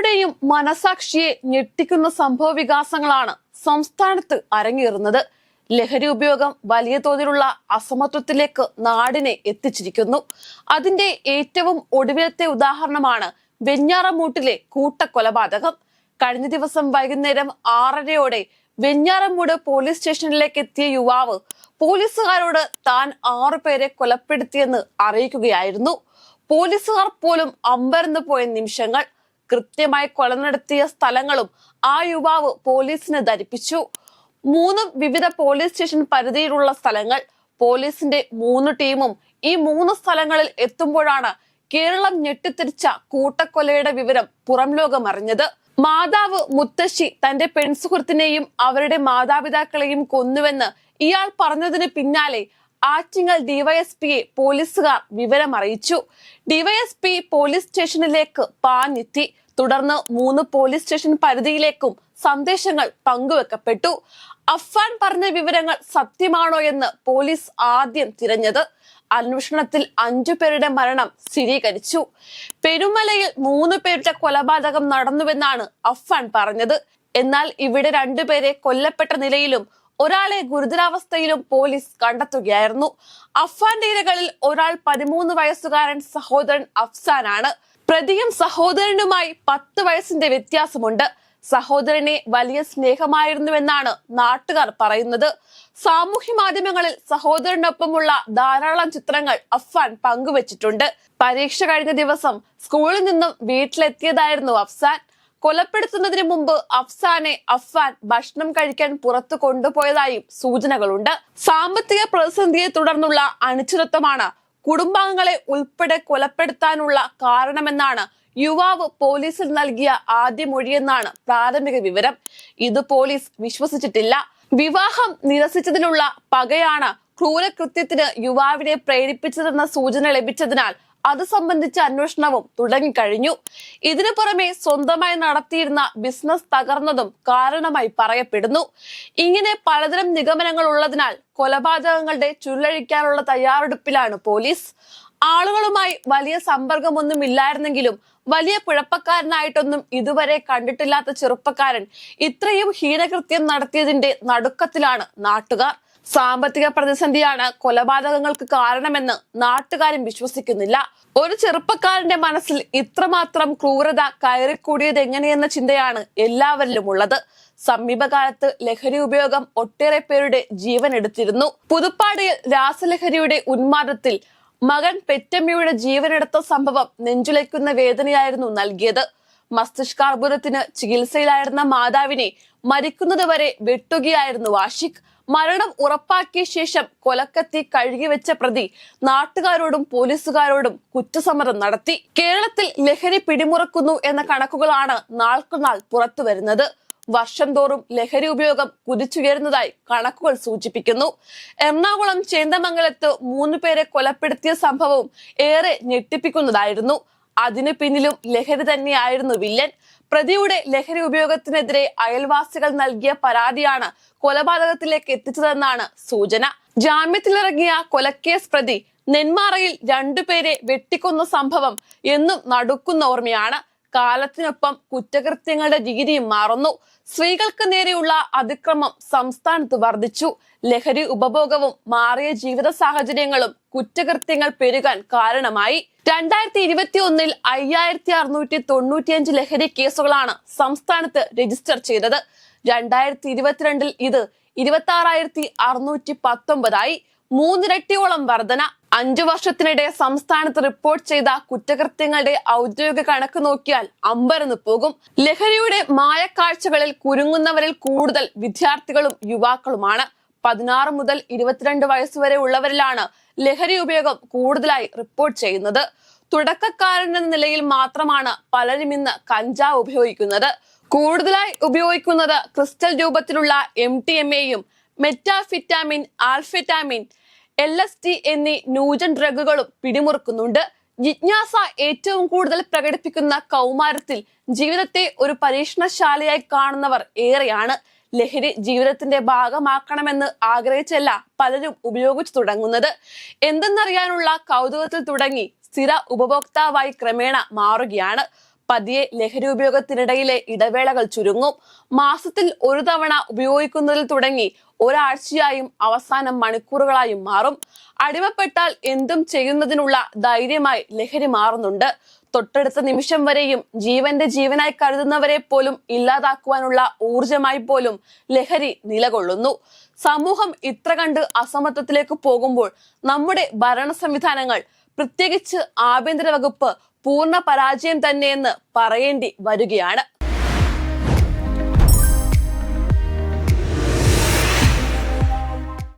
പലരുടെയും മനസാക്ഷിയെ ഞെട്ടിക്കുന്ന സംഭവ വികാസങ്ങളാണ് സംസ്ഥാനത്ത് അരങ്ങേറുന്നത്. ലഹരി ഉപയോഗം വലിയ തോതിലുള്ള അസമത്വത്തിലേക്ക് നാടിനെ എത്തിച്ചിരിക്കുന്നു. അതിന്റെ ഏറ്റവും ഒടുവിലത്തെ ഉദാഹരണമാണ് വെഞ്ഞാറമൂട്ടിലെ കൂട്ടക്കൊലപാതകം. കഴിഞ്ഞ ദിവസം വൈകുന്നേരം ആറരയോടെ വെഞ്ഞാറമൂട് പോലീസ് സ്റ്റേഷനിലേക്ക് എത്തിയ യുവാവ് പോലീസുകാരോട് താൻ ആറുപേരെ കൊലപ്പെടുത്തിയെന്ന് അറിയിക്കുകയായിരുന്നു. പോലീസുകാർ പോലും അമ്പരന്ന് പോയ നിമിഷങ്ങൾ കൃത്യമായി കൊല നടത്തിയ സ്ഥലങ്ങളും ആ യുവാവ് പോലീസിന് ധരിപ്പിച്ചു. മൂന്നും വിവിധ പോലീസ് സ്റ്റേഷൻ പരിധിയിലുള്ള സ്ഥലങ്ങൾ പോലീസിന്റെ മൂന്ന് ടീമും ഈ മൂന്ന് സ്ഥലങ്ങളിൽ എത്തുമ്പോഴാണ് കേരളം ഞെട്ടിത്തിരിച്ച കൂട്ടക്കൊലയുടെ വിവരം പുറം ലോകം അറിഞ്ഞത്. മാതാവ് മുത്തശ്ശി തന്റെ പെൺസുഹൃത്തിനെയും അവരുടെ മാതാപിതാക്കളെയും കൊന്നുവെന്ന് ഇയാൾ പറഞ്ഞതിന് പിന്നാലെ ആറ്റിങ്ങൽ ഡിവൈഎസ്പിയെ പോലീസുകാർ വിവരം അറിയിച്ചു ഡിവൈഎസ്പി പോലീസ് സ്റ്റേഷനിലേക്ക് പാഞ്ഞെത്തി. തുടർന്ന് മൂന്ന് പോലീസ് സ്റ്റേഷൻ പരിധിയിലേക്കും സന്ദേശങ്ങൾ പങ്കുവെക്കപ്പെട്ടു. അഫ്ഫാൻ പറഞ്ഞ വിവരങ്ങൾ സത്യമാണോ എന്ന് പോലീസ് ആദ്യം തിരഞ്ഞത്. അന്വേഷണത്തിൽ അഞ്ചു പേരുടെ മരണം സ്ഥിരീകരിച്ചു. പെരുമലയിൽ മൂന്ന് പേരുടെ കൊലപാതകം നടന്നുവെന്നാണ് അഫ്ഫാൻ പറഞ്ഞത്. എന്നാൽ ഇവിടെ രണ്ടുപേരെ കൊല്ലപ്പെട്ട നിലയിലും ഒരാളെ ഗുരുതരാവസ്ഥയിലും പോലീസ് കണ്ടെത്തുകയായിരുന്നു. അഫ്ഫാന്റെ ഇരകളിൽ ഒരാൾ പതിമൂന്ന് വയസ്സുകാരൻ സഹോദരൻ അഫ്സാനാണ്. പ്രതിയും സഹോദരനുമായി പത്ത് വയസ്സിന്റെ വ്യത്യാസമുണ്ട്. സഹോദരനെ വലിയ സ്നേഹമായിരുന്നുവെന്നാണ് നാട്ടുകാർ പറയുന്നത്. സാമൂഹ്യ മാധ്യമങ്ങളിൽ സഹോദരനൊപ്പമുള്ള ധാരാളം ചിത്രങ്ങൾ അഫ്ഫാൻ പങ്കുവച്ചിട്ടുണ്ട്. പരീക്ഷ കഴിഞ്ഞ ദിവസം സ്കൂളിൽ നിന്നും വീട്ടിലെത്തിയതായിരുന്നു അഫ്സാൻ. കൊലപ്പെടുത്തുന്നതിന് മുമ്പ് അഫ്സാനെ അഫ്വാൻ ഭക്ഷണം കഴിക്കാൻ പുറത്തു കൊണ്ടുപോയതായും സൂചനകളുണ്ട്. സാമ്പത്തിക പ്രതിസന്ധിയെ തുടർന്നുള്ള അനിശ്ചിതത്വമാണ് കുടുംബാംഗങ്ങളെ ഉൾപ്പെടെ കൊലപ്പെടുത്താനുള്ള കാരണമെന്നാണ് യുവാവ് പോലീസിൽ നൽകിയ ആദ്യ മൊഴിയെന്നാണ് പ്രാഥമിക വിവരം. ഇത് പോലീസ് വിശ്വസിച്ചിട്ടില്ല. വിവാഹം നിരസിച്ചതിനുള്ള പകയാണ് ക്രൂരകൃത്യത്തിന് യുവാവിനെ പ്രേരിപ്പിച്ചതെന്ന സൂചന ലഭിച്ചതിനാൽ അത് സംബന്ധിച്ച അന്വേഷണവും തുടങ്ങിക്കഴിഞ്ഞു. ഇതിനു പുറമെ സ്വന്തമായി നടത്തിയിരുന്ന ബിസിനസ് തകർന്നതും കാരണമായി പറയപ്പെടുന്നു. ഇങ്ങനെ പലതരം നിഗമനങ്ങൾ ഉള്ളതിനാൽ കൊലപാതകങ്ങളുടെ ചുരുളഴിക്കാനുള്ള തയ്യാറെടുപ്പിലാണ് പോലീസ്. ആളുകളുമായി വലിയ സമ്പർക്കമൊന്നും ഇല്ലായിരുന്നെങ്കിലും വലിയ കുഴപ്പക്കാരനായിട്ടൊന്നും ഇതുവരെ കണ്ടിട്ടില്ലാത്ത ചെറുപ്പക്കാരൻ ഇത്രയും ഹീനകൃത്യം നടത്തിയതിന്റെ നടുക്കത്തിലാണ് നാട്ടുകാർ. സാമ്പത്തിക പ്രതിസന്ധിയാണ് കൊലപാതകങ്ങൾക്ക് കാരണമെന്ന് നാട്ടുകാരും വിശ്വസിക്കുന്നില്ല. ഒരു ചെറുപ്പക്കാരന്റെ മനസ്സിൽ ഇത്രമാത്രം ക്രൂരത കയറിക്കൂടിയത് എങ്ങനെയെന്ന ചിന്തയാണ് എല്ലാവരിലും ഉള്ളത് സമീപകാലത്ത് ലഹരി ഉപയോഗം ഒട്ടേറെ പേരുടെ ജീവൻ എടുത്തിരുന്നു. പുതുപ്പാടിയിൽ രാസലഹരിയുടെ ഉന്മാദത്തിൽ മകൻ പെറ്റമ്മയുടെ ജീവനെടുത്ത സംഭവം നെഞ്ചുലയ്ക്കുന്ന വേദനയായിരുന്നു നൽകിയത്. മസ്തിഷ്കാർബുദത്തിന് ചികിത്സയിലായിരുന്ന മാതാവിനെ മരിക്കുന്നതുവരെ വെട്ടുകയായിരുന്നു ആഷിഖ് മരണം ഉറപ്പാക്കിയ ശേഷം കൊലക്കത്തി കഴുകിവെച്ച പ്രതി നാട്ടുകാരോടും പോലീസുകാരോടും കുറ്റസമരം നടത്തി. കേരളത്തിൽ ലഹരി പിടിമുറക്കുന്നു എന്ന കണക്കുകളാണ് നാൾക്കുനാൾ പുറത്തു വരുന്നത്. വർഷം തോറും ലഹരി ഉപയോഗം കുതിച്ചുയരുന്നതായി കണക്കുകൾ സൂചിപ്പിക്കുന്നു. എറണാകുളം ചേന്ദമംഗലത്ത് മൂന്ന് പേരെ കൊലപ്പെടുത്തിയ സംഭവവും ഏറെ ഞെട്ടിപ്പിക്കുന്നതായിരുന്നു. അതിനു പിന്നിലും ലഹരി തന്നെയായിരുന്നു വില്ലൻ. പ്രതിയുടെ ലഹരി ഉപയോഗത്തിനെതിരെ അയൽവാസികൾ നൽകിയ പരാതിയാണ് കൊലപാതകത്തിലേക്ക് എത്തിച്ചതെന്നാണ് സൂചന. ജാമ്യത്തിലിറങ്ങിയ കൊലക്കേസ് പ്രതി നെന്മാറയിൽ രണ്ടുപേരെ വെട്ടിക്കൊന്ന സംഭവം എന്നും നടുക്കുന്ന ഓർമ്മയാണ്. കാലത്തിനൊപ്പം കുറ്റകൃത്യങ്ങളുടെ രീതിയും മാറുന്നു. സ്ത്രീകൾക്ക് നേരെയുള്ള അതിക്രമം സംസ്ഥാനത്ത് വർദ്ധിച്ചു. ലഹരി ഉപഭോഗവും മാറിയ ജീവിത സാഹചര്യങ്ങളും കുറ്റകൃത്യങ്ങൾ പെരുകാൻ കാരണമായി. രണ്ടായിരത്തി ഇരുപത്തി ഒന്നിൽ അയ്യായിരത്തി അറുന്നൂറ്റി തൊണ്ണൂറ്റിയഞ്ച് ലഹരി കേസുകളാണ് സംസ്ഥാനത്ത് രജിസ്റ്റർ ചെയ്തത്. രണ്ടായിരത്തി ഇരുപത്തിരണ്ടിൽ ഇത് ഇരുപത്തി ആറായിരത്തി അറുന്നൂറ്റി പത്തൊമ്പതായി മൂന്നിരട്ടിയോളം വർധന. അഞ്ചു വർഷത്തിനിടെ സംസ്ഥാനത്ത് റിപ്പോർട്ട് ചെയ്ത കുറ്റകൃത്യങ്ങളുടെ ഔദ്യോഗിക കണക്ക് നോക്കിയാൽ അമ്പരന്ന് പോകും. ലഹരിയുടെ മായക്കാഴ്ചകളിൽ കുരുങ്ങുന്നവരിൽ കൂടുതൽ വിദ്യാർത്ഥികളും യുവാക്കളുമാണ്. പതിനാറ് മുതൽ ഇരുപത്തിരണ്ട് വയസ്സുവരെ ഉള്ളവരിലാണ് ലഹരി ഉപയോഗം കൂടുതലായി റിപ്പോർട്ട് ചെയ്യുന്നത്. തുടക്കക്കാരൻ എന്ന നിലയിൽ മാത്രമാണ് പലരും ഇന്ന് കഞ്ചാവ് ഉപയോഗിക്കുന്നത്. കൂടുതലായി ഉപയോഗിക്കുന്നത് ക്രിസ്റ്റൽ രൂപത്തിലുള്ള എം ടി എം എയും methamphetamine amphetamine L S D എന്നീ ന്യൂജൻ ഡ്രഗുകളും പിടിമുറുക്കുന്നുണ്ട്. ജിജ്ഞാസ ഏറ്റവും കൂടുതൽ പ്രകടിപ്പിക്കുന്ന കൗമാരത്തിൽ ജീവിതത്തെ ഒരു പരീക്ഷണശാലയായി കാണുന്നവർ ഏറെയാണ്. ലഹരി ജീവിതത്തിന്റെ ഭാഗമാക്കണമെന്ന് ആഗ്രഹിച്ചല്ല പലരും ഉപയോഗിച്ചു തുടങ്ങുന്നത്. എന്തെന്നറിയാനുള്ള കൗതുകത്തിൽ തുടങ്ങി സ്ഥിര ഉപഭോക്താവായി ക്രമേണ മാറുകയാണ്. പതിയെ ലഹരി ഉപയോഗത്തിനിടയിലെ ഇടവേളകൾ ചുരുങ്ങും. മാസത്തിൽ ഒരു തവണ ഉപയോഗിക്കുന്നതിൽ തുടങ്ങി ഒരാഴ്ചയായും അവസാനം മണിക്കൂറുകളായും മാറും. അടിമപ്പെട്ടാൽ എന്തും ചെയ്യുന്നതിനുള്ള ധൈര്യമായി ലഹരി മാറുന്നുണ്ട്. തൊട്ടടുത്ത നിമിഷം വരെയും ജീവന്റെ ജീവനായി കരുതുന്നവരെ പോലും ഇല്ലാതാക്കുവാനുള്ള ഊർജമായി പോലും ലഹരി നിലകൊള്ളുന്നു. സമൂഹം ഇത്ര കണ്ട് അസമത്വത്തിലേക്ക് പോകുമ്പോൾ നമ്മുടെ ഭരണ സംവിധാനങ്ങൾ പ്രത്യേകിച്ച് ആഭ്യന്തര വകുപ്പ് പൂർണ പരാജയം തന്നെയെന്ന് പറയേണ്ടി വരികയാണ്.